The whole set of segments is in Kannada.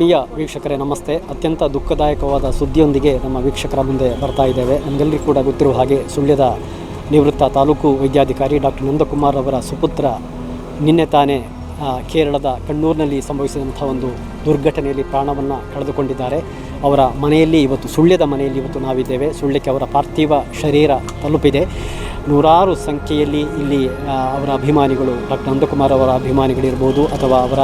ಆತ್ಮೀಯ ವೀಕ್ಷಕರೇ, ನಮಸ್ತೆ. ಅತ್ಯಂತ ದುಃಖದಾಯಕವಾದ ಸುದ್ದಿಯೊಂದಿಗೆ ನಮ್ಮ ವೀಕ್ಷಕರ ಮುಂದೆ ಬರ್ತಾ ಇದ್ದೇವೆ. ನಮಗೆಲ್ಲರಿಗೂ ಕೂಡ ಗೊತ್ತಿರುವ ಹಾಗೆ ಸುಳ್ಯದ ನಿವೃತ್ತ ತಾಲೂಕು ವೈದ್ಯಾಧಿಕಾರಿ ಡಾಕ್ಟರ್ ನಂದಕುಮಾರ್ ಅವರ ಸುಪುತ್ರ ನಿನ್ನೆ ತಾನೇ ಕೇರಳದ ಕಣ್ಣೂರಿನಲ್ಲಿ ಸಂಭವಿಸಿದಂಥ ಒಂದು ದುರ್ಘಟನೆಯಲ್ಲಿ ಪ್ರಾಣವನ್ನು ಕಳೆದುಕೊಂಡಿದ್ದಾರೆ. ಅವರ ಮನೆಯಲ್ಲಿ ಇವತ್ತು, ಸುಳ್ಯದ ಮನೆಯಲ್ಲಿ ಇವತ್ತು ನಾವಿದ್ದೇವೆ. ಸುಳ್ಯಕ್ಕೆ ಅವರ ಪಾರ್ಥಿವ ಶರೀರ ತಲುಪಿದೆ. ನೂರಾರು ಸಂಖ್ಯೆಯಲ್ಲಿ ಇಲ್ಲಿ ಅವರ ಅಭಿಮಾನಿಗಳು ಡಾಕ್ಟರ್ ನಂದಕುಮಾರ್ ಅವರ ಅಭಿಮಾನಿಗಳಿರ್ಬೋದು ಅಥವಾ ಅವರ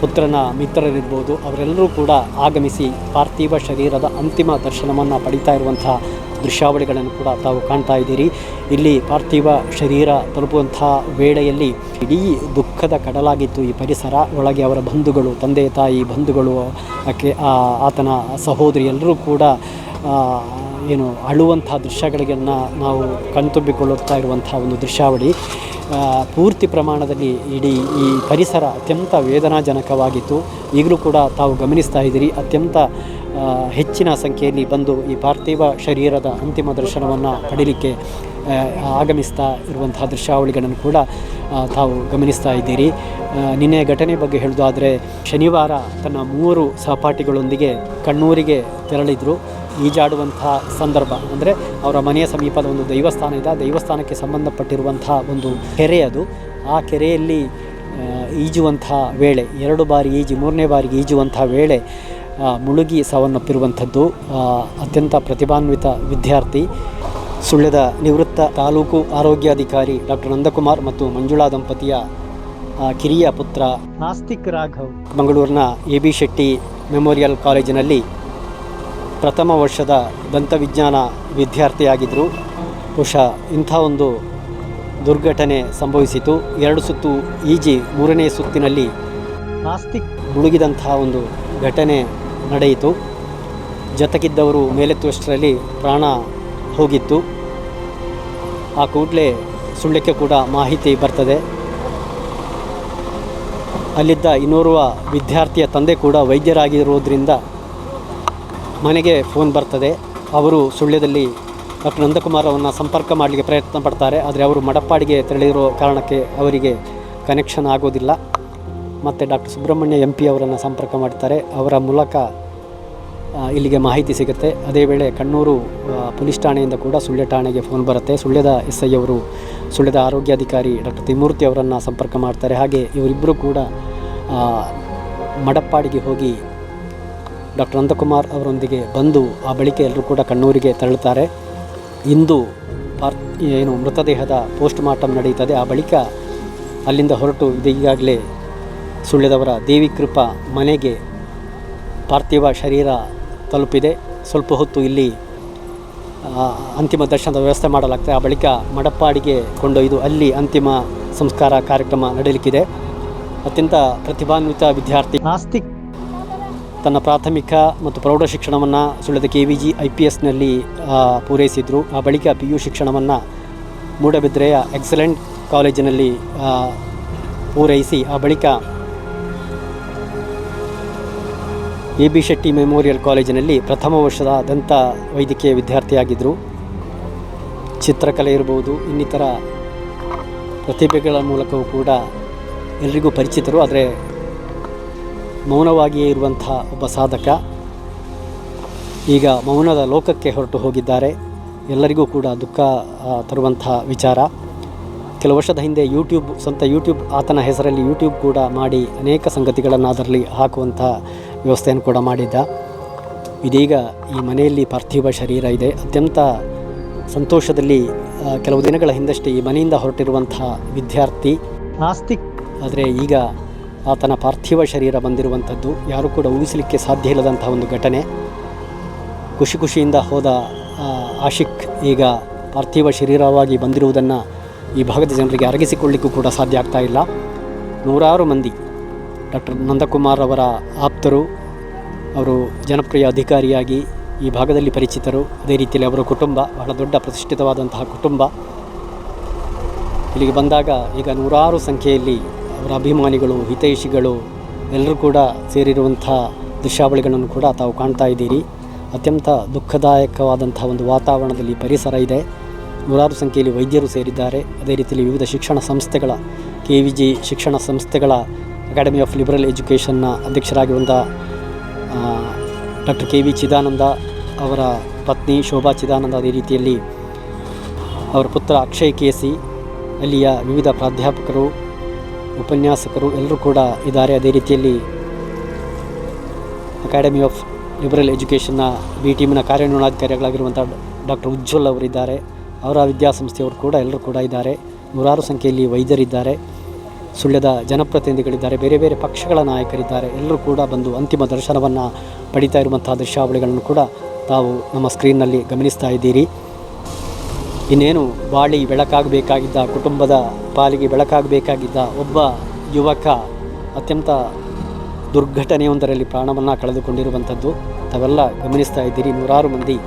ಪುತ್ರನ ಮಿತ್ರರಿರ್ಬೋದು, ಅವರೆಲ್ಲರೂ ಕೂಡ ಆಗಮಿಸಿ ಪಾರ್ಥಿವ ಶರೀರದ ಅಂತಿಮ ದರ್ಶನವನ್ನು ಪಡಿತಾ ಇರುವಂತಹ ದೃಶ್ಯಾವಳಿಗಳನ್ನು ಕೂಡ ತಾವು ಕಾಣ್ತಾ ಇದ್ದೀರಿ. ಇಲ್ಲಿ ಪಾರ್ಥಿವ ಶರೀರ ತಲುಪುವಂತಹ ವೇಳೆಯಲ್ಲಿ ಇಡೀ ದುಃಖದ ಕಡಲಾಗಿತ್ತು ಈ ಪರಿಸರ. ಒಳಗೆ ಅವರ ಬಂಧುಗಳು, ತಂದೆ, ತಾಯಿ, ಬಂಧುಗಳು, ಆಕೆ ಆತನ ಸಹೋದರಿ ಎಲ್ಲರೂ ಕೂಡ ಏನು ಅಳುವಂಥ ದೃಶ್ಯಗಳಿಗೆ ನಾವು ಕಣ್ತುಂಬಿಕೊಳ್ಳುತ್ತಾ ಇರುವಂಥ ಒಂದು ದೃಶ್ಯಾವಳಿ. ಪೂರ್ತಿ ಪ್ರಮಾಣದಲ್ಲಿ ಇಡೀ ಈ ಪರಿಸರ ಅತ್ಯಂತ ವೇದನಾಜನಕವಾಗಿತ್ತು. ಈಗಲೂ ಕೂಡ ತಾವು ಗಮನಿಸ್ತಾ ಇದ್ದೀರಿ, ಅತ್ಯಂತ ಹೆಚ್ಚಿನ ಸಂಖ್ಯೆಯಲ್ಲಿ ಬಂದು ಈ ಪಾರ್ಥಿವ ಶರೀರದ ಅಂತಿಮ ದರ್ಶನವನ್ನು ಪಡೀಲಿಕ್ಕೆ ಆಗಮಿಸ್ತಾ ಇರುವಂತಹ ದೃಶ್ಯಾವಳಿಗಳನ್ನು ಕೂಡ ತಾವು ಗಮನಿಸ್ತಾ ಇದ್ದೀರಿ. ನಿನ್ನೆ ಘಟನೆ ಬಗ್ಗೆ ಹೇಳೋದಾದರೆ, ಶನಿವಾರ ತನ್ನ ಮೂವರು ಸಹಪಾಠಿಗಳೊಂದಿಗೆ ಕಣ್ಣೂರಿಗೆ ತೆರಳಿದರು. ಈಜಾಡುವಂಥ ಸಂದರ್ಭ. ಅಂದರೆ ಅವರ ಮನೆಯ ಸಮೀಪದ ಒಂದು ದೈವಸ್ಥಾನ ಇದೆ. ದೈವಸ್ಥಾನಕ್ಕೆ ಸಂಬಂಧಪಟ್ಟಿರುವಂಥ ಒಂದು ಕೆರೆ ಅದು. ಆ ಕೆರೆಯಲ್ಲಿ ಈಜುವಂಥ ವೇಳೆ, ಎರಡು ಬಾರಿ ಈಜಿ, ಮೂರನೇ ಬಾರಿಗೆ ಈಜುವಂಥ ವೇಳೆ ಮುಳುಗಿ ಸಾವನ್ನಪ್ಪಿರುವಂಥದ್ದು ಅತ್ಯಂತ ಪ್ರತಿಭಾನ್ವಿತ ವಿದ್ಯಾರ್ಥಿ. ಸುಳ್ಯದ ನಿವೃತ್ತ ತಾಲೂಕು ಆರೋಗ್ಯಾಧಿಕಾರಿ ಡಾಕ್ಟರ್ ನಂದಕುಮಾರ್ ಮತ್ತು ಮಂಜುಳಾ ದಂಪತಿಯ ಕಿರಿಯ ಪುತ್ರ ನಾಸ್ತಿಕ್ ರಾಘವ್. ಮಂಗಳೂರಿನ ಎ ಬಿ ಶೆಟ್ಟಿ ಮೆಮೋರಿಯಲ್ ಕಾಲೇಜಿನಲ್ಲಿ ಪ್ರಥಮ ವರ್ಷದ ದಂತವಿಜ್ಞಾನ ವಿದ್ಯಾರ್ಥಿಯಾಗಿದ್ದರು ಬಹುಶಃ ಇಂಥ ಒಂದು ದುರ್ಘಟನೆ ಸಂಭವಿಸಿತು. ಎರಡು ಸುತ್ತು ಈಜಿ, ಮೂರನೇ ಸುತ್ತಿನಲ್ಲಿ ನಾಸ್ತಿಕ್ ಮುಳುಗಿದಂತಹ ಒಂದು ಘಟನೆ ನಡೆಯಿತು. ಜೊತೆಗಿದ್ದವರು ಮೇಲೆತ್ತುವಷ್ಟರಲ್ಲಿ ಪ್ರಾಣ ಹೋಗಿತ್ತು. ಆ ಕೂಡಲೇ ಸುಳ್ಯಕ್ಕೆ ಕೂಡ ಮಾಹಿತಿ ಬರ್ತದೆ. ಅಲ್ಲಿದ್ದ ಇನ್ನೋರ್ವ ವಿದ್ಯಾರ್ಥಿಯ ತಂದೆ ಕೂಡ ವೈದ್ಯರಾಗಿರೋದ್ರಿಂದ ಮನೆಗೆ ಫೋನ್ ಬರ್ತದೆ. ಅವರು ಸುಳ್ಯದಲ್ಲಿ ಡಾಕ್ಟರ್ ನಂದಕುಮಾರ್ ಅವರನ್ನು ಸಂಪರ್ಕ ಮಾಡಲಿಕ್ಕೆ ಪ್ರಯತ್ನ ಪಡ್ತಾರೆ. ಆದರೆ ಅವರು ಮಡಪ್ಪಾಡಿಗೆ ತೆರಳಿರೋ ಕಾರಣಕ್ಕೆ ಅವರಿಗೆ ಕನೆಕ್ಷನ್ ಆಗೋದಿಲ್ಲ. ಮತ್ತು ಡಾಕ್ಟರ್ ಸುಬ್ರಹ್ಮಣ್ಯ ಎಂ ಪಿ ಅವರನ್ನು ಸಂಪರ್ಕ ಮಾಡ್ತಾರೆ. ಅವರ ಮೂಲಕ ಇಲ್ಲಿಗೆ ಮಾಹಿತಿ ಸಿಗುತ್ತೆ. ಅದೇ ವೇಳೆ ಕಣ್ಣೂರು ಪೊಲೀಸ್ ಠಾಣೆಯಿಂದ ಕೂಡ ಸುಳ್ಯ ಠಾಣೆಗೆ ಫೋನ್ ಬರುತ್ತೆ. ಸುಳ್ಯದ ಎಸ್ ಐ ಅವರು, ಸುಳ್ಯದ ಆರೋಗ್ಯಾಧಿಕಾರಿ ಡಾಕ್ಟರ್ ತಿಮೂರ್ತಿ ಅವರನ್ನು ಸಂಪರ್ಕ ಮಾಡ್ತಾರೆ. ಹಾಗೆ ಇವರಿಬ್ಬರು ಕೂಡ ಮಡಪ್ಪಾಡಿಗೆ ಹೋಗಿ ಡಾಕ್ಟರ್ ನಂದಕುಮಾರ್ ಅವರೊಂದಿಗೆ ಬಂದು ಆ ಬಳಿಕ ಎಲ್ಲರೂ ಕೂಡ ಕಣ್ಣೂರಿಗೆ ತೆರಳುತ್ತಾರೆ. ಇಂದು ಪಾರ್ ಏನು ಮೃತದೇಹದ ಪೋಸ್ಟ್ ಮಾರ್ಟಮ್ ನಡೆಯುತ್ತದೆ. ಆ ಬಳಿಕ ಅಲ್ಲಿಂದ ಹೊರಟು ಇದು ಈಗಾಗಲೇ ಸುಳ್ಯದವರ ದೇವಿ ಕೃಪಾ ಮನೆಗೆ ಪಾರ್ಥಿವ ಶರೀರ ತಲುಪಿದೆ. ಸ್ವಲ್ಪ ಹೊತ್ತು ಇಲ್ಲಿ ಅಂತಿಮ ದರ್ಶನದ ವ್ಯವಸ್ಥೆ ಮಾಡಲಾಗ್ತದೆ. ಆ ಬಳಿಕ ಮಡಪ್ಪಾಡಿಗೆ ಕೊಂಡೊಯ್ದು ಅಲ್ಲಿ ಅಂತಿಮ ಸಂಸ್ಕಾರ ಕಾರ್ಯಕ್ರಮ ನಡೆಯಲಿಕ್ಕಿದೆ ಅತ್ಯಂತ ಪ್ರತಿಭಾನ್ವಿತ ವಿದ್ಯಾರ್ಥಿ ನಾಸ್ತಿಕ್ ತನ್ನ ಪ್ರಾಥಮಿಕ ಮತ್ತು ಪ್ರೌಢ ಶಿಕ್ಷಣವನ್ನು ಸುಳ್ಯದ K V G I P ಎಸ್ನಲ್ಲಿ ಪೂರೈಸಿದರು. ಆ ಬಳಿಕ ಪಿ ಯು ಶಿಕ್ಷಣವನ್ನು ಮೂಡಬಿದ್ರೆಯ ಎಕ್ಸಲೆಂಟ್ ಕಾಲೇಜಿನಲ್ಲಿ ಪೂರೈಸಿ, ಆ ಬಳಿಕ ಎ ಬಿ ಶೆಟ್ಟಿ ಮೆಮೋರಿಯಲ್ ಕಾಲೇಜಿನಲ್ಲಿ ಪ್ರಥಮ ವರ್ಷದ ದಂತ ವೈದ್ಯಕೀಯ ವಿದ್ಯಾರ್ಥಿಯಾಗಿದ್ದರು ಚಿತ್ರಕಲೆ ಇರ್ಬೋದು, ಇನ್ನಿತರ ಪ್ರತಿಭೆಗಳ ಮೂಲಕವೂ ಕೂಡ ಎಲ್ರಿಗೂ ಪರಿಚಿತರು. ಆದರೆ ಮೌನವಾಗಿಯೇ ಇರುವಂಥ ಒಬ್ಬ ಸಾಧಕ ಈಗ ಮೌನದ ಲೋಕಕ್ಕೆ ಹೊರಟು ಹೋಗಿದ್ದಾರೆ. ಎಲ್ಲರಿಗೂ ಕೂಡ ದುಃಖ ತರುವಂತಹ ತರುವಂಥ ವಿಚಾರ. ಕೆಲವು ವರ್ಷದ ಹಿಂದೆ ಯೂಟ್ಯೂಬ್ ಸ್ವಂತ ಯೂಟ್ಯೂಬ್ ಆತನ ಹೆಸರಲ್ಲಿ ಯೂಟ್ಯೂಬ್ ಕೂಡ ಮಾಡಿ ಅನೇಕ ಸಂಗತಿಗಳನ್ನು ಅದರಲ್ಲಿ ಹಾಕುವಂಥ ವ್ಯವಸ್ಥೆಯನ್ನು ಕೂಡ ಮಾಡಿದ್ದ. ಇದೀಗ ಈ ಮನೆಯಲ್ಲಿ ಪಾರ್ಥಿವ ಶರೀರ ಇದೆ. ಅತ್ಯಂತ ಸಂತೋಷದಲ್ಲಿ ಕೆಲವು ದಿನಗಳ ಹಿಂದಷ್ಟೇ ಈ ಮನೆಯಿಂದ ಹೊರಟಿರುವಂಥ ವಿದ್ಯಾರ್ಥಿ. ನಾಸ್ತಿಕ್. ಆದರೆ ಈಗ ಆತನ ಪಾರ್ಥಿವ ಶರೀರ ಬಂದಿರುವಂಥದ್ದು ಯಾರೂ ಕೂಡ ಊಹಿಸಲಿಕ್ಕೆ ಸಾಧ್ಯ ಇಲ್ಲದಂಥ ಒಂದು ಘಟನೆ. ಖುಷಿ ಖುಷಿಯಿಂದ ಹೋದ ಆಶಿಕ್ ಈಗ ಪಾರ್ಥಿವ ಶರೀರವಾಗಿ ಬಂದಿರುವುದನ್ನು ಈ ಭಾಗದ ಜನರಿಗೆ ಅರಗಿಸಿಕೊಳ್ಳಿಕ್ಕೂ ಕೂಡ ಸಾಧ್ಯ ಆಗ್ತಾ ಇಲ್ಲ. ನೂರಾರು ಮಂದಿ ಡಾಕ್ಟರ್ ನಂದಕುಮಾರ್ ಅವರ ಆಪ್ತರು, ಅವರು ಜನಪ್ರಿಯ ಅಧಿಕಾರಿಯಾಗಿ ಈ ಭಾಗದಲ್ಲಿ ಪರಿಚಿತರು. ಅದೇ ರೀತಿಯಲ್ಲಿ ಅವರ ಕುಟುಂಬ, ಬಹಳ ದೊಡ್ಡ ಪ್ರತಿಷ್ಠಿತವಾದಂತಹ ಕುಟುಂಬ. ಇಲ್ಲಿಗೆ ಬಂದಾಗ ಈಗ ನೂರಾರು ಸಂಖ್ಯೆಯಲ್ಲಿ ಅವರ ಅಭಿಮಾನಿಗಳು, ಹಿತೈಷಿಗಳು ಎಲ್ಲರೂ ಕೂಡ ಸೇರಿರುವಂಥ ದೃಶ್ಯಾವಳಿಗಳನ್ನು ಕೂಡ ತಾವು ಕಾಣ್ತಾ ಇದ್ದೀರಿ. ಅತ್ಯಂತ ದುಃಖದಾಯಕವಾದಂಥ ಒಂದು ವಾತಾವರಣದಲ್ಲಿ ಪರಿಸರ ಇದೆ. ನೂರಾರು ಸಂಖ್ಯೆಯಲ್ಲಿ ವೈದ್ಯರು ಸೇರಿದ್ದಾರೆ. ಅದೇ ರೀತಿಯಲ್ಲಿ ವಿವಿಧ ಶಿಕ್ಷಣ ಸಂಸ್ಥೆಗಳ ಕೆ ವಿ ಜಿ ಶಿಕ್ಷಣ ಸಂಸ್ಥೆಗಳ, ಅಕಾಡೆಮಿ ಆಫ್ ಲಿಬರಲ್ ಎಜುಕೇಷನ್ನ ಅಧ್ಯಕ್ಷರಾಗಿರುವಂಥ ಡಾಕ್ಟರ್ ಕೆ ವಿ ಚಿದಾನಂದ ಅವರ ಪತ್ನಿ ಶೋಭಾ ಚಿದಾನಂದ ಅದೇ ರೀತಿಯಲ್ಲಿ ಅವರ ಪುತ್ರ ಅಕ್ಷಯ್ ಕೆ ಸಿ, ಅಲ್ಲಿಯ ವಿವಿಧ ಪ್ರಾಧ್ಯಾಪಕರು ಉಪನ್ಯಾಸಕರು ಎಲ್ಲರೂ ಕೂಡ ಇದ್ದಾರೆ. ಅದೇ ರೀತಿಯಲ್ಲಿ ಅಕಾಡೆಮಿ ಆಫ್ ಲಿಬರಲ್ ಎಜುಕೇಷನ್ನ ಬಿ ಟೀಮಿನ ಕಾರ್ಯನಿರ್ವಹಣಾಧಿಕಾರಿಗಳಾಗಿರುವಂಥ ಡಾಕ್ಟರ್ ಉಜ್ವಲ್ ಅವರಿದ್ದಾರೆ. ಅವರ ವಿದ್ಯಾಸಂಸ್ಥೆಯವರು ಕೂಡ ಎಲ್ಲರೂ ಕೂಡ ಇದ್ದಾರೆ. ನೂರಾರು ಸಂಖ್ಯೆಯಲ್ಲಿ ವೈದ್ಯರಿದ್ದಾರೆ. ಸುಳ್ಯದ ಜನಪ್ರತಿನಿಧಿಗಳಿದ್ದಾರೆ. ಬೇರೆ ಬೇರೆ ಪಕ್ಷಗಳ ನಾಯಕರಿದ್ದಾರೆ. ಎಲ್ಲರೂ ಕೂಡ ಬಂದು ಅಂತಿಮ ದರ್ಶನವನ್ನು ಪಡಿತಾ ಇರುವಂತಹ ದೃಶ್ಯಾವಳಿಗಳನ್ನು ಕೂಡ ತಾವು ನಮ್ಮ ಸ್ಕ್ರೀನ್ನಲ್ಲಿ ಗಮನಿಸ್ತಾ ಇದ್ದೀರಿ. ಇನ್ನೇನು ಬಾಳಿ ಬೆಳಕಾಗಬೇಕಾಗಿದ್ದ, ಕುಟುಂಬದ ಪಾಲಿಗೆ ಬೆಳಕಾಗಬೇಕಾಗಿದ್ದ ಒಬ್ಬ ಯುವಕ ಅತ್ಯಂತ ದುರ್ಘಟನೆಯೊಂದರಲ್ಲಿ ಪ್ರಾಣವನ್ನು ಕಳೆದುಕೊಂಡಿರುವಂಥದ್ದು. ತಾವೆಲ್ಲ ಗಮನಿಸ್ತಾ ಇದ್ದೀರಿ, ನೂರಾರು ಮಂದಿ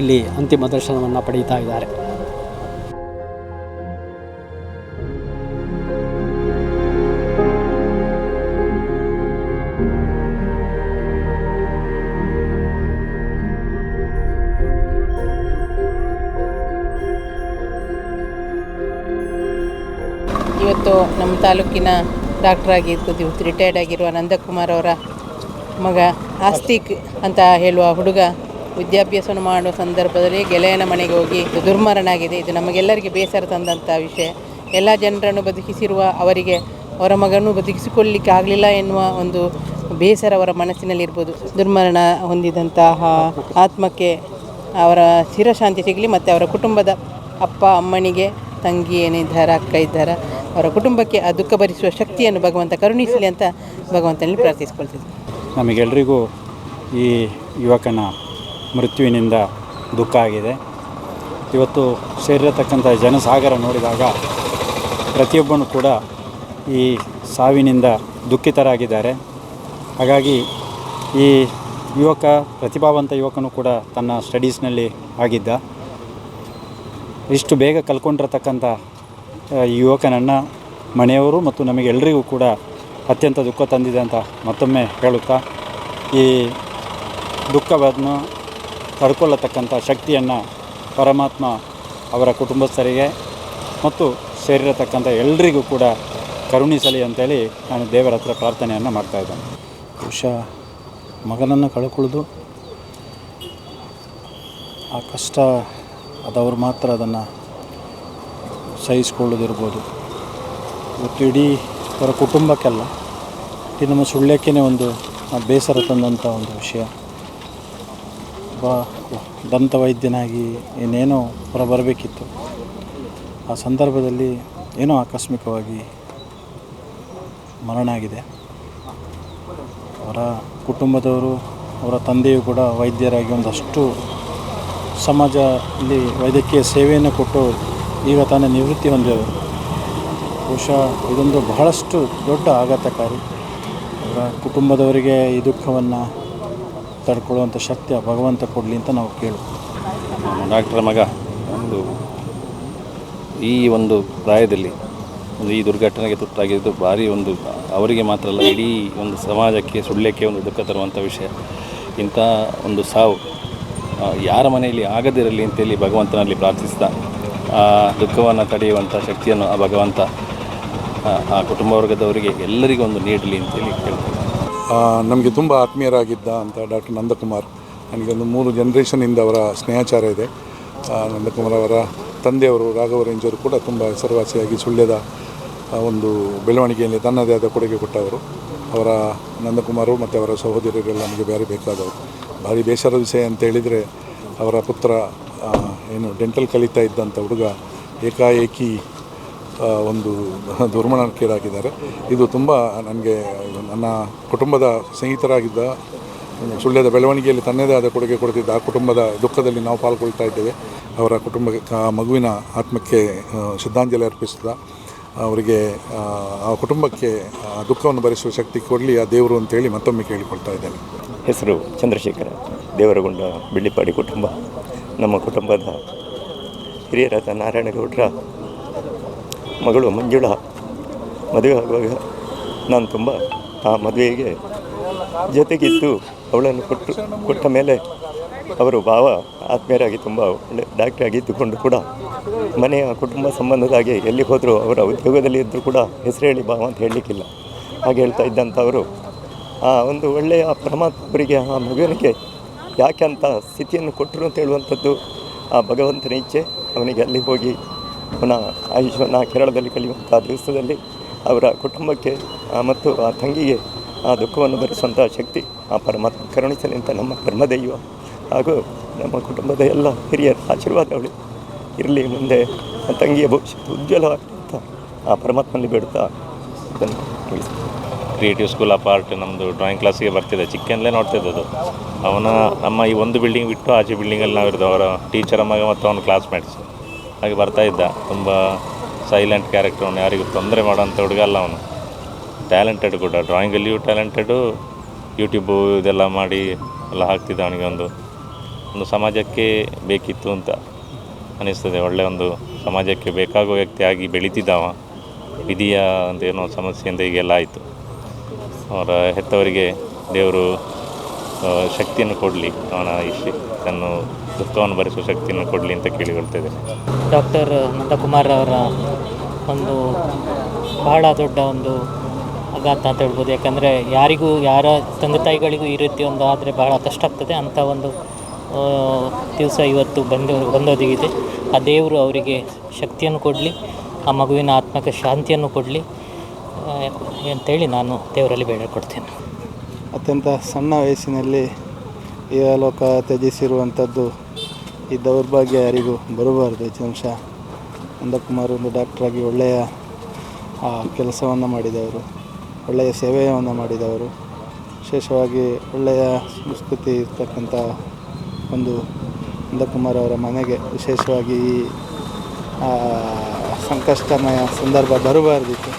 ಇಲ್ಲಿ ಅಂತಿಮ ದರ್ಶನವನ್ನು ಪಡೆಯುತ್ತಾ ಇದ್ದಾರೆ. ಇವತ್ತು ನಮ್ಮ ತಾಲೂಕಿನ ಡಾಕ್ಟರ್ ಇವತ್ತು ರಿಟೈರ್ಡ್ ಆಗಿರುವ ನಂದಕುಮಾರ್ ಅವರ ಮಗ ಆಸ್ತಿಕ್ ಅಂತ ಹೇಳುವ ಹುಡುಗ ವಿದ್ಯಾಭ್ಯಾಸವನ್ನು ಮಾಡುವ ಸಂದರ್ಭದಲ್ಲಿ ಗೆಳೆಯನ ಮನೆಗೆ ಹೋಗಿ ದುರ್ಮರಣ ಆಗಿದೆ ಇದು ನಮಗೆಲ್ಲರಿಗೆ ಬೇಸರ ತಂದಂಥ ವಿಷಯ. ಎಲ್ಲ ಜನರನ್ನು ಬದುಕಿಸಿರುವ ಅವರಿಗೆ, ಅವರ ಮಗನೂ ಬದುಕಿಸಿಕೊಳ್ಳಿಕ್ಕೆ ಆಗಲಿಲ್ಲ ಎನ್ನುವ ಒಂದು ಬೇಸರ ಅವರ ಮನಸ್ಸಿನಲ್ಲಿರ್ಬೋದು ದುರ್ಮರಣ ಹೊಂದಿದಂತಹ ಆತ್ಮಕ್ಕೆ ಅವರ ಸ್ಥಿರಶಾಂತಿ ಸಿಗಲಿ, ಮತ್ತು ಅವರ ಕುಟುಂಬದ ಅಪ್ಪ, ಅಮ್ಮನಿಗೆ ತಂಗಿ ಏನಿದ್ದಾರೆ, ಅಕ್ಕ ಇದ್ದಾರೆ ಅವರ ಕುಟುಂಬಕ್ಕೆ ಆ ದುಃಖ ಭರಿಸುವ ಶಕ್ತಿಯನ್ನು ಭಗವಂತ ಕರುಣಿಸಲಿ ಅಂತ ಭಗವಂತನಲ್ಲಿ ಪ್ರಾರ್ಥಿಸ್ಕೊಳ್ತಿದ್ದೆ ನಮಗೆಲ್ಲರಿಗೂ ಈ ಯುವಕನ ಮೃತ್ಯುವಿನಿಂದ ದುಃಖ ಆಗಿದೆ. ಇವತ್ತು ಸೇರಿರತಕ್ಕಂಥ ಜನಸಾಗರ ನೋಡಿದಾಗ ಪ್ರತಿಯೊಬ್ಬನು ಕೂಡ ಈ ಸಾವಿನಿಂದ ದುಃಖಿತರಾಗಿದ್ದಾರೆ. ಹಾಗಾಗಿ ಈ ಯುವಕ, ಪ್ರತಿಭಾವಂತ ಯುವಕನು ಕೂಡ ತನ್ನ ಸ್ಟಡೀಸ್ನಲ್ಲಿ ಆಗಿದ್ದ. ಇಷ್ಟು ಬೇಗ ಕಲ್ಕೊಂಡಿರತಕ್ಕಂಥ ಈ ಯುವಕನನ್ನು ಮನೆಯವರು ಮತ್ತು ನಮಗೆಲ್ಲರಿಗೂ ಕೂಡ ಅತ್ಯಂತ ದುಃಖ ತಂದಿದೆ ಅಂತ ಮತ್ತೊಮ್ಮೆ ಹೇಳುತ್ತಾ, ಈ ದುಃಖವನ್ನು ತಡ್ಕೊಳ್ಳತಕ್ಕಂಥ ಶಕ್ತಿಯನ್ನು ಪರಮಾತ್ಮ ಅವರ ಕುಟುಂಬಸ್ಥರಿಗೆ ಮತ್ತು ಸೇರಿರತಕ್ಕಂಥ ಎಲ್ರಿಗೂ ಕೂಡ ಕರುಣಿಸಲಿ ಅಂತೇಳಿ ನಾನು ದೇವರ ಹತ್ರ ಪ್ರಾರ್ಥನೆಯನ್ನು ಮಾಡ್ತಾಯಿದ್ದೇನೆ ಬಹುಶಃ ಮಗನನ್ನು ಕಳ್ಕೊಳ್ಳೋದು ಆ ಕಷ್ಟ ಅದವರು ಮಾತ್ರ ಅದನ್ನು ಸಹಿಸ್ಕೊಳ್ಳೋದಿರ್ಬೋದು. ಮತ್ತು ಇಡೀ ಅವರ ಕುಟುಂಬಕ್ಕೆಲ್ಲ ಇಡೀ ನಮ್ಮ ಸುಳ್ಳ್ಯಕ್ಕೇ ಒಂದು ಬೇಸರ ತಂದಂಥ ಒಂದು ವಿಷಯ. ಒಬ್ಬ ದಂತ ವೈದ್ಯನಾಗಿ ಇನ್ನೇನೋ ಹೊರ ಬರಬೇಕಿತ್ತು ಆ ಸಂದರ್ಭದಲ್ಲಿ ಏನೋ ಆಕಸ್ಮಿಕವಾಗಿ ಮರಣ ಆಗಿದೆ ಅವರ ಕುಟುಂಬದವರು, ಅವರ ತಂದೆಯು ಕೂಡ ವೈದ್ಯರಾಗಿ ಒಂದಷ್ಟು ಸಮಾಜದಲ್ಲಿ ವೈದ್ಯಕೀಯ ಸೇವೆಯನ್ನು ಕೊಟ್ಟು ಈಗ ತಾನೇ ನಿವೃತ್ತಿ ಹೊಂದಿದರು ಬಹುಶಃ ಇದೊಂದು ಬಹಳಷ್ಟು ದೊಡ್ಡ ಆಘಾತಕಾರಿ. ಅವರ ಕುಟುಂಬದವರಿಗೆ ಈ ದುಃಖವನ್ನು ತಡ್ಕೊಳ್ಳುವಂಥ ಶಕ್ತಿ ಆ ಭಗವಂತ ಕೊಡಲಿ ಅಂತ ನಾವು ಕೇಳು ಡಾಕ್ಟರ್ ಮಗ, ಒಂದು ಈ ಒಂದು ಪ್ರಾಯದಲ್ಲಿ, ಒಂದು ಈ ದುರ್ಘಟನೆಗೆ ತುತ್ತಾಗಿದ್ದು ಭಾರಿ ಒಂದು, ಅವರಿಗೆ ಮಾತ್ರ ಅಲ್ಲ, ಇಡೀ ಒಂದು ಸಮಾಜಕ್ಕೆ ಸುಳ್ಳಕ್ಕೆ ಒಂದು ದುಃಖ ತರುವಂಥ ವಿಷಯ. ಇಂಥ ಒಂದು ಸಾವು ಯಾರ ಮನೆಯಲ್ಲಿ ಆಗದಿರಲಿ ಅಂತೇಳಿ ಭಗವಂತನಲ್ಲಿ ಪ್ರಾರ್ಥಿಸ್ತಾ ದುಃಖವನ್ನು ತಡೆಯುವಂಥ ಶಕ್ತಿಯನ್ನು ಆ ಭಗವಂತ ಆ, ಕುಟುಂಬ ವರ್ಗದವರಿಗೆ ಎಲ್ಲರಿಗೂ ಒಂದು ನೀಡಲಿ ಅಂತೇಳಿ ಕೇಳ್ತಾರೆ ನಮಗೆ ತುಂಬ ಆತ್ಮೀಯರಾಗಿದ್ದ ಅಂತ ಡಾಕ್ಟರ್ ನಂದಕುಮಾರ್ ಒಂದು ಮೂರು ಜನ್ರೇಷನಿಂದ ಅವರ ಸ್ನೇಹಾಚಾರ ಇದೆ. ನಂದಕುಮಾರ್ ಅವರ ತಂದೆಯವರು ರಾಘವ ರೇಂಜರು ಕೂಡ ತುಂಬ ಹೆಸರುವಾಸಿಯಾಗಿ ಸುಳ್ಯದ ಒಂದು ಬೆಳವಣಿಗೆಯಲ್ಲಿ ತನ್ನದೇ ಆದ ಕೊಡುಗೆ ಕೊಟ್ಟವರು. ಅವರ ನಂದಕುಮಾರು ಮತ್ತು ಅವರ ಸಹೋದರಿಯರೆಲ್ಲ ನಮಗೆ ಬೇರೆ ಬೇಕಾದವರು. ಭಾರಿ ಬೇಸರದ ವಿಷಯ ಅಂತ ಹೇಳಿದರೆ ಅವರ ಪುತ್ರ ಏನು ಡೆಂಟಲ್ ಕಲಿತಾ ಇದ್ದಂಥ ಹುಡುಗ ಏಕಾಏಕಿ ಒಂದು ದುರ್ಮಣಕ್ಕೀಡಾಗಿದ್ದಾರೆ ಇದು ತುಂಬ ನನಗೆ ನನ್ನ ಕುಟುಂಬದ ಸ್ನೇಹಿತರಾಗಿದ್ದ ಸುಳ್ಯದ ಬೆಳವಣಿಗೆಯಲ್ಲಿ ತನ್ನದೇ ಆದ ಕೊಡುಗೆ ಕೊಡ್ತಿದ್ದ ಆ ಕುಟುಂಬದ ದುಃಖದಲ್ಲಿ ನಾವು ಪಾಲ್ಗೊಳ್ತಾ ಇದ್ದೇವೆ. ಅವರ ಕುಟುಂಬಕ್ಕೆ ಆ ಮಗುವಿನ ಆತ್ಮಕ್ಕೆ ಶ್ರದ್ಧಾಂಜಲಿ ಅರ್ಪಿಸಿದ ಅವರಿಗೆ ಆ, ಕುಟುಂಬಕ್ಕೆ ದುಃಖವನ್ನು ಭರಿಸುವ ಶಕ್ತಿ ಕೊಡಲಿ ಆ ದೇವರು ಅಂತೇಳಿ ಮತ್ತೊಮ್ಮೆ ಕೇಳಿಕೊಳ್ತಾ ಇದ್ದೇನೆ. ಹೆಸರು ಚಂದ್ರಶೇಖರ ದೇವರಗೊಂಡ ಬೆಳ್ಳಿಪಾಡಿ ಕುಟುಂಬ. ನಮ್ಮ ಕುಟುಂಬದ ಹಿರಿಯರಾದ ನಾರಾಯಣಗೌಡರ ಮಗಳು ಮಂಜುಳ, ಮದುವೆ ಆಗುವಾಗ ನಾನು ತುಂಬ ಆ ಮದುವೆಗೆ ಜೊತೆಗಿದ್ದು ಅವಳನ್ನು ಕೊಟ್ಟು ಕೊಟ್ಟ ಮೇಲೆ ಅವರು ಭಾವ ಆತ್ಮೀಯರಾಗಿ ತುಂಬ ಒಳ್ಳೆ ಡಾಕ್ಟ್ರಾಗಿ ಆಗಿದ್ದುಕೊಂಡು ಕೂಡ ಮನೆಯ ಕುಟುಂಬ ಸಂಬಂಧದಾಗಿ ಎಲ್ಲಿ ಹೋದರೂ ಅವರ ಉದ್ಯೋಗದಲ್ಲಿ ಇದ್ದರೂ ಕೂಡ ಹೆಸರು ಹೇಳಿ ಭಾವ ಅಂತ ಹೇಳಲಿಕ್ಕಿಲ್ಲ. ಹಾಗೆ ಹೇಳ್ತಾ ಇದ್ದಂಥವರು, ಆ ಒಂದು ಒಳ್ಳೆಯ ಪರಮಾತ್ಮರಿಗೆ ಆ ಮಗನಿಗೆ ಯಾಕೆ ಅಂತ ಸ್ಥಿತಿಯನ್ನು ಕೊಟ್ಟರು ಅಂತ ಹೇಳುವಂಥದ್ದು ಆ ಭಗವಂತನ ಇಚ್ಛೆ. ಅವನಿಗೆ ಅಲ್ಲಿ ಹೋಗಿ ಅವನ ಆಯುಷ್ಯವನ್ನು ಕೇರಳದಲ್ಲಿ ಕಲಿಯುವಂಥ ದಿವಸದಲ್ಲಿ ಅವರ ಕುಟುಂಬಕ್ಕೆ ಮತ್ತು ಆ ತಂಗಿಗೆ ಆ ದುಃಖವನ್ನು ಭರಿಸುವಂಥ ಶಕ್ತಿ ಆ ಪರಮಾತ್ಮ ಕರುಣಿಸಲಿ ಅಂತ ನಮ್ಮ ಧರ್ಮದೈವ ಹಾಗೂ ನಮ್ಮ ಕುಟುಂಬದ ಎಲ್ಲ ಹಿರಿಯರ ಆಶೀರ್ವಾದಗಳು ಇರಲಿ ಮುಂದೆ. ಆ ತಂಗಿಯ ಭವಿಷ್ಯ ಉಜ್ವಲವಾಗಲಿ ಅಂತ ಆ ಪರಮಾತ್ಮನಲ್ಲಿ ಬೇಡುತ್ತಾ ಅದನ್ನು ತಿಳಿಸ್ತೀನಿ ಕ್ರಿಯೇಟಿವ್ ಸ್ಕೂಲ್ ಆಫ್ ಆರ್ಟ್ ನಮ್ಮದು ಡ್ರಾಯಿಂಗ್ ಕ್ಲಾಸಿಗೆ ಬರ್ತಿದ್ದೆ ಚಿಕ್ಕಂದಲೇ ನೋಡ್ತಿದ್ದದು ಅವನ, ನಮ್ಮ ಈ ಒಂದು ಬಿಲ್ಡಿಂಗ್ ಬಿಟ್ಟು ಆಚೆ ಬಿಲ್ಡಿಂಗಲ್ಲಿ ನಾವಿರೋದು ಅವರ ಟೀಚರ್ ಅಮ್ಮ ಮತ್ತು ಅವನ ಕ್ಲಾಸ್ಮೇಟ್ಸ್ ಹಾಗೆ ಬರ್ತಾ ಇದ್ದ. ತುಂಬ ಸೈಲೆಂಟ್ ಕ್ಯಾರೆಕ್ಟರ್ ಅವನು. ಯಾರಿಗೂ ತೊಂದರೆ ಮಾಡೋಂಥ ಹುಡುಗ ಅಲ್ಲ ಅವನು. ಟ್ಯಾಲೆಂಟೆಡ್ ಕೂಡ. ಡ್ರಾಯಿಂಗಲ್ಲಿಯೂ ಟ್ಯಾಲೆಂಟೆಡು ಯೂಟ್ಯೂಬು ಇದೆಲ್ಲ ಮಾಡಿ ಎಲ್ಲ ಹಾಕ್ತಿದ್ದ ಅವನಿಗೆ ಒಂದು ಒಂದು ಸಮಾಜಕ್ಕೆ ಬೇಕಿತ್ತು ಅಂತ ಅನ್ನಿಸ್ತದೆ ಒಳ್ಳೆಯ ಒಂದು ಸಮಾಜಕ್ಕೆ ಬೇಕಾಗುವ ವ್ಯಕ್ತಿಯಾಗಿ ಬೆಳೀತಿದ್ದವ ವಿಧಿಯ ಅಂತ ಏನೋ ಸಮಸ್ಯೆಯಿಂದ ಈಗೆಲ್ಲ ಆಯಿತು. ಅವರ ಹೆತ್ತವರಿಗೆ ದೇವರು ಶಕ್ತಿಯನ್ನು ಕೊಡಲಿ. ಅವನ ಇಷ್ಟ ತನ್ನ ದುಃಖವನ್ನು ಭರಿಸುವ ಶಕ್ತಿಯನ್ನು ಕೊಡಲಿ ಅಂತ ಕೇಳಿಕೊಳ್ತಿದ್ದೇನೆ ಡಾಕ್ಟರ್ ನಂದಕುಮಾರ್ ಅವರ ಒಂದು ಬಹಳ ದೊಡ್ಡ ಒಂದು ಆಘಾತ ಅಂತ ಹೇಳ್ಬೋದು. ಯಾಕಂದರೆ ಯಾರಿಗೂ, ಯಾರ ತಂದೆ ತಾಯಿಗಳಿಗೂ ಈ ರೀತಿ ಒಂದು ಆದರೆ ಬಹಳ ಕಷ್ಟ ಆಗ್ತದೆ. ಅಂಥ ಒಂದು ದಿವಸ ಇವತ್ತು ಬಂದು ಬಂದೊದಗಿದೆ ಆ ದೇವರು ಅವರಿಗೆ ಶಕ್ತಿಯನ್ನು ಕೊಡಲಿ, ಆ ಮಗುವಿನ ಆತ್ಮಕ್ಕೆ ಶಾಂತಿಯನ್ನು ಕೊಡಲಿ. ಅಂತೇಳಿ ನಾನು ದೇವರಲ್ಲಿ ಬೇಡಿಕೊಡ್ತೇನೆ ಅತ್ಯಂತ ಸಣ್ಣ ವಯಸ್ಸಿನಲ್ಲಿ ಈ ಲೋಕ ತ್ಯಜಿಸಿರುವಂಥದ್ದು ಈ ದೌರ್ಭಾಗ್ಯ ಯಾರಿಗೂ ಬರಬಾರ್ದು ಹೆಚ್ಚಿನ ಅಂಶ ನಂದಕುಮಾರ್ ಒಂದು ಡಾಕ್ಟ್ರಾಗಿ ಒಳ್ಳೆಯ ಕೆಲಸವನ್ನು ಮಾಡಿದವರು, ಒಳ್ಳೆಯ ಸೇವೆಯನ್ನು ಮಾಡಿದವರು. ವಿಶೇಷವಾಗಿ ಒಳ್ಳೆಯ ಸಂಸ್ಕೃತಿ ಇರ್ತಕ್ಕಂಥ ಒಂದು ನಂದಕುಮಾರ್ ಅವರ ಮನೆಗೆ ವಿಶೇಷವಾಗಿ ಈ ಸಂಕಷ್ಟಮಯ ಸಂದರ್ಭ ಬರಬಾರ್ದಿತ್ತು.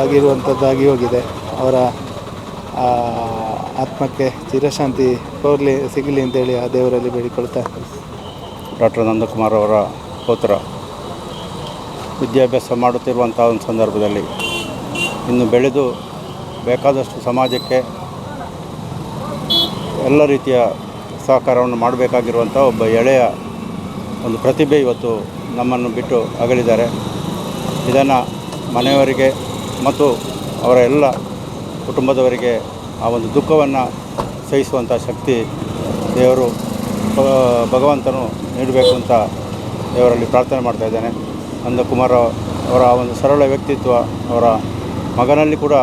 ಆಗಿರುವಂಥದ್ದಾಗಿ ಹೋಗಿದೆ. ಅವರ ಆತ್ಮಕ್ಕೆ ಚಿರಶಾಂತಿ ಕೋರ್ಲಿ ಸಿಗಲಿ ಅಂತೇಳಿ ಆ ದೇವರಲ್ಲಿ ಬೇಡಿಕೊಳ್ತಾ ಡಾಕ್ಟರ್ ನಂದಕುಮಾರ್ ಅವರ ಪುತ್ರ, ವಿದ್ಯಾಭ್ಯಾಸ ಮಾಡುತ್ತಿರುವಂಥ ಒಂದು ಸಂದರ್ಭದಲ್ಲಿ ಇನ್ನು ಬೆಳೆದು ಬೇಕಾದಷ್ಟು ಸಮಾಜಕ್ಕೆ ಎಲ್ಲ ರೀತಿಯ ಸಹಕಾರವನ್ನು ಮಾಡಬೇಕಾಗಿರುವಂಥ ಒಬ್ಬ ಎಳೆಯ ಒಂದು ಪ್ರತಿಭೆ ಇವತ್ತು ನಮ್ಮನ್ನು ಬಿಟ್ಟು ಅಗಲಿದ್ದಾರೆ. ಇದನ್ನು ಮನೆಯವರಿಗೆ ಮತ್ತು ಅವರ ಎಲ್ಲ ಕುಟುಂಬದವರಿಗೆ ಆ ಒಂದು ದುಃಖವನ್ನು ಸಹಿಸುವಂಥ ಶಕ್ತಿ ದೇವರು ಭಗವಂತನು ನೀಡಬೇಕು ಅಂತ ದೇವರಲ್ಲಿ ಪ್ರಾರ್ಥನೆ ಮಾಡ್ತಾ ಇದ್ದೇನೆ. ನಂದಕುಮಾರ್ ಅವರ ಒಂದು ಸರಳ ವ್ಯಕ್ತಿತ್ವ ಅವರ ಮಗನಲ್ಲಿ ಕೂಡ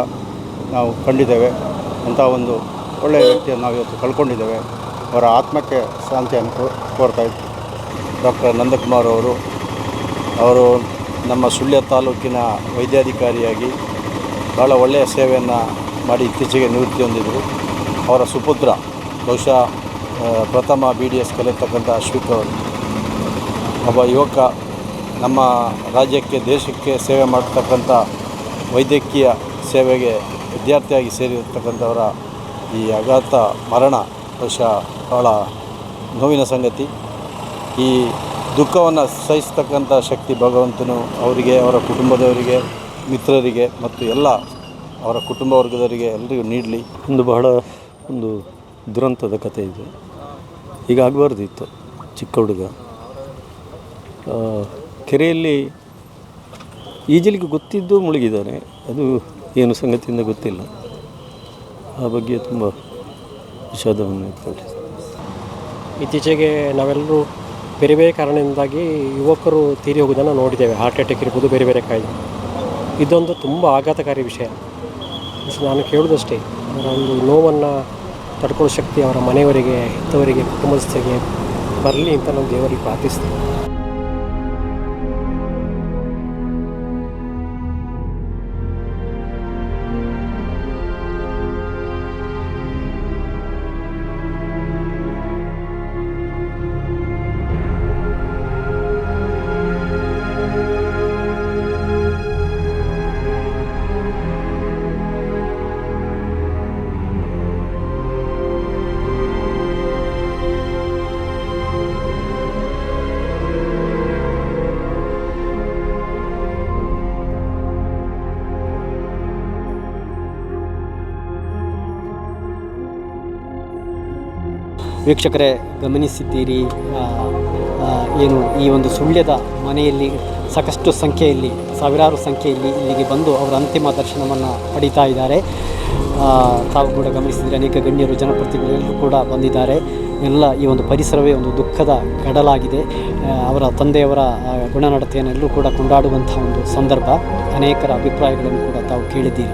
ನಾವು ಕಂಡಿದ್ದೇವೆ. ಅಂಥ ಒಂದು ಒಳ್ಳೆಯ ವ್ಯಕ್ತಿಯನ್ನು ನಾವು ಇವತ್ತು ಕಳ್ಕೊಂಡಿದ್ದೇವೆ. ಅವರ ಆತ್ಮಕ್ಕೆ ಶಾಂತಿಯನ್ನು ಕೋರ್ತಾ ಇತ್ತು ಡಾಕ್ಟರ್ ನಂದಕುಮಾರ್ ಅವರು. ಅವರು ನಮ್ಮ ಸುಳ್ಯ ತಾಲೂಕಿನ ವೈದ್ಯಾಧಿಕಾರಿಯಾಗಿ ಭಾಳ ಒಳ್ಳೆಯ ಸೇವೆಯನ್ನು ಮಾಡಿ ಇತ್ತೀಚೆಗೆ ನಿವೃತ್ತಿ ಹೊಂದಿದರು. ಅವರ ಸುಪುತ್ರ, ಬಹುಶಃ ಪ್ರಥಮ ಬಿ ಡಿ ಎಸ್ ಕಲಿಯತಕ್ಕಂಥ ಅಶ್ವಿಕ್ ಅವರು. ಒಬ್ಬ ಯುವಕ, ನಮ್ಮ ರಾಜ್ಯಕ್ಕೆ, ದೇಶಕ್ಕೆ ಸೇವೆ ಮಾಡತಕ್ಕಂಥ ವೈದ್ಯಕೀಯ ಸೇವೆಗೆ ವಿದ್ಯಾರ್ಥಿಯಾಗಿ ಸೇರಿರ್ತಕ್ಕಂಥವರ ಈ ಅಗಾತ ಮರಣ, ಬಹುಶಃ ಭಾಳ ನೋವಿನ ಸಂಗತಿ. ಈ ದುಃಖವನ್ನು ಸಹಿಸ್ತಕ್ಕಂಥ ಶಕ್ತಿ ಭಗವಂತನು ಅವರಿಗೆ, ಅವರ ಕುಟುಂಬದವರಿಗೆ ಮಿತ್ರರಿಗೆ ಮತ್ತು ಎಲ್ಲ ಅವರ ಕುಟುಂಬ ವರ್ಗದವರಿಗೆ ಎಲ್ಲರಿಗೂ ನೀಡಲಿ. ಒಂದು ಬಹಳ ಒಂದು ದುರಂತದ ಕಥೆ ಇದು. ಈಗ ಆಗಬಾರ್ದಿತ್ತು ಚಿಕ್ಕ ಹುಡುಗ. ಆ, ಕೆರೆಯಲ್ಲಿ ಈಜಲಿಗೆ ಗೊತ್ತಿದ್ದು ಮುಳುಗಿದ್ದಾನೆ ಅದು ಏನು ಸಂಗತಿಯಿಂದ ಗೊತ್ತಿಲ್ಲ. ಆ ಬಗ್ಗೆ ತುಂಬ ವಿಷಾದವನ್ನು ಇಟ್ಕೊಂಡಿದೆ ಇತ್ತೀಚೆಗೆ ನಾವೆಲ್ಲರೂ ಬೇರೆ ಬೇರೆ ಕಾರಣದಿಂದಾಗಿ ಯುವಕರು ತೀರಿ ಹೋಗೋದನ್ನು ನೋಡಿದ್ದೇವೆ. ಹಾರ್ಟ್ ಅಟ್ಯಾಕ್ ಇರ್ಬೋದು ಬೇರೆ ಬೇರೆ ಕಾಯಿಲೆ. ಇದೊಂದು ತುಂಬ ಆಘಾತಕಾರಿ ವಿಷಯ. ನಾನು ಕೇಳೋದಷ್ಟೇ, ಅವರ ಒಂದು ನೋವನ್ನು ತಡ್ಕೊಳ್ಳೋ ಶಕ್ತಿ ಅವರ ಮನೆಯವರಿಗೆ, ಹೆತ್ತವರಿಗೆ, ಕುಟುಂಬಸ್ಥರಿಗೆ ಬರಲಿ ಅಂತ ನಾನು ದೇವರಿಗೆ ಪ್ರಾರ್ಥಿಸ್ತೀವಿ ವೀಕ್ಷಕರೇ, ಗಮನಿಸಿದ್ದೀರಿ ಏನು ಈ ಒಂದು ಸುಳ್ಯದ ಮನೆಯಲ್ಲಿ ಸಾಕಷ್ಟು ಸಂಖ್ಯೆಯಲ್ಲಿ, ಸಾವಿರಾರು ಸಂಖ್ಯೆಯಲ್ಲಿ ಇಲ್ಲಿಗೆ ಬಂದು ಅವರ ಅಂತಿಮ ದರ್ಶನವನ್ನು ಪಡೀತಾ ಇದ್ದಾರೆ. ತಾವು ಕೂಡ ಗಮನಿಸಿದರೆ ಅನೇಕ ಗಣ್ಯರು ಜನಪ್ರತಿನಿಧಿಗಳೆಲ್ಲರೂ ಕೂಡ ಬಂದಿದ್ದಾರೆ. ಎಲ್ಲ ಈ ಒಂದು ಪರಿಸರವೇ ಒಂದು ದುಃಖದ ಗಡಲಾಗಿದೆ ಅವರ ತಂದೆಯವರ ಗುಣನಡತೆಯನ್ನೆಲ್ಲೂ ಗುಣನಡತೆಯನ್ನೆಲ್ಲರೂ ಕೂಡ ಕೊಂಡಾಡುವಂಥ ಒಂದು ಸಂದರ್ಭ, ಅನೇಕರ ಅಭಿಪ್ರಾಯಗಳನ್ನು ಕೂಡ ತಾವು ಕೇಳಿದ್ದೀರಿ.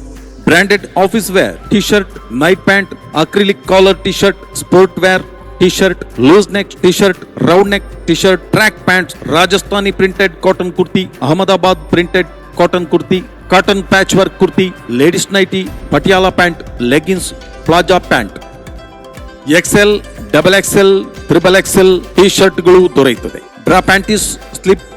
branded office wear T shirt night pant acrylic collar T shirt sport wear T shirt loose neck T shirt round neck T shirt track pants Rajasthani printed cotton kurti Ahmedabad printed cotton kurti cotton patch work kurti ladies nighty Patiala pant leggings palazzo pant XL double XL triple XL T ಶರ್ಟ್ಗಳು ದೊರೆಯುತ್ತದೆ ಬ್ರಾ ಪ್ಯಾಂಟೀಸ್ ಸ್ಲಿಪ್